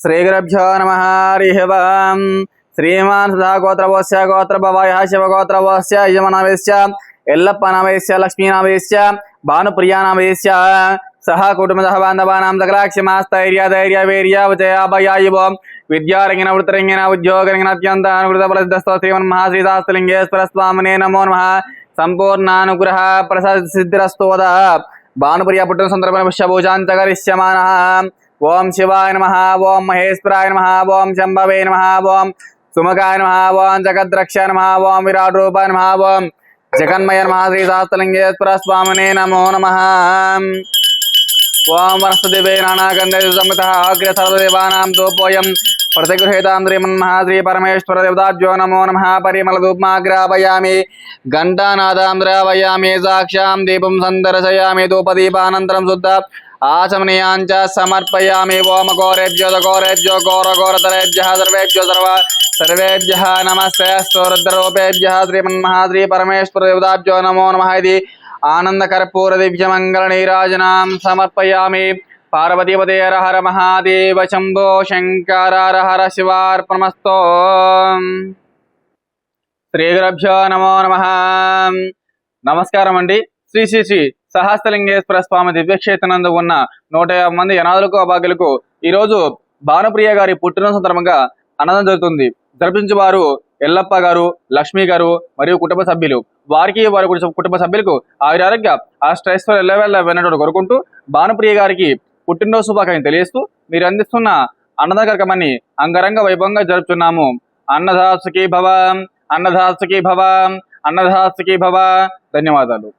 శ్రీగురభ్యో నమ హరి ఓం శ్రీమాన్ సుధా గోత్రవోస్య గోత్రభవాయ శివగోత్రవోస్య యజమనామేశ్య ఎల్లప్ప నామేశ్య లక్ష్మీనామేశ్య భానుప్రియానామేశ్య సహ కుటుంబ బాంధవానాం సకలాక్షమాస్థైర్య ధైర్య వీర్య విజయాభయాయువ విద్యారంగిన వృత్తరంగిన ఉద్యోగరంగిన అత్యంత అనుకృత ప్రసిద్ధస్తో శ్రీమన్ మహాశ్రీశాస్త్రలింగేశ్వర స్వామినే నమో నమ సంపూర్ణానుగ్రహ ప్రసాద సిద్ధిరస్తోద భానుప్రియ పుట్టిన సందర్భంగా పుష్పభూజాంతకరిష్యమాన ఓం శివాయ నమ ఓం మహేశ్వరాయ నమ ఓం శంభవే నమ ఓం సుమకాయ నమ ఓం జగద్రక్ష నమ ఓం విరాట్ రూపాయ నమ ఓం జగన్మయ నమ శ్రీ శాస్త్రలింగేశ్వర స్వామినే నమో నమ ఓం వనస్పతివే నానాగంధ సంహిత అగ్ర సర్వదేవానాం దోపోయం ప్రతిగృహేతాం శ్రీమన్మహాశ్రీ పరమేశ్వర దేవతాభ్యో నమో నమ పరిమళ ధూప్మాగ్రాపయామి ఘంటానాదాం ద్రావయామి సాక్షాం ఆచమనీయాంచ సమర్పయామి ఓమ గోరేభ్యో గోరేభ్యో ఘోర ఘోరతరేభ్య సర్వేభ్యో సర్వ సర్వేభ్య నమస్తే స్తోరుద్రరూపేభ్య శ్రీమన్మహాశ్రీ పరమేశ్వర దేవతాభ్యో నమో నమ ఇది ఆనందకర్పూర దివ్యమంగళ నీరాజనాం సమర్పయామి పార్వతీపదే హర మహాదేవ శంభో శంకర హర హర శివార్పణమస్తో శ్రీ గురభ్యో నమో నమ నమస్కారం అండి శ్రీ శ్రీ శ్రీ సహస్రలింగేశ్వర స్వామి దివ్యక్షేత్రనందు ఉన్న నూట యాభై మంది అనాథులకు అభాగ్యులకు ఈరోజు భానుప్రియ గారి పుట్టిన సందర్భంగా అన్నదానం జరుగుతుంది. జరిపించే వారు ఎల్లప్ప గారు లక్ష్మి గారు మరియు కుటుంబ సభ్యులు. వారికి వారి కుటుంబ- కుటుంబ సభ్యులకు ఆయురారోగ్య ఆ స్ట్రెస్ ఎల్లవేళ్ళ విన్నట్టు కోరుకుంటూ భానుప్రియ గారికి పుట్టినరోజు శుభాకాంక్షలు తెలియజేస్తూ మీరు అందిస్తున్న అన్నదాన కార్యక్రమాన్ని అంగరంగ వైభవంగా జరుపుతున్నాము. అన్నదాసుకి భవ అన్నదాసుకి భవ అన్నదాసుకి భవ. ధన్యవాదాలు.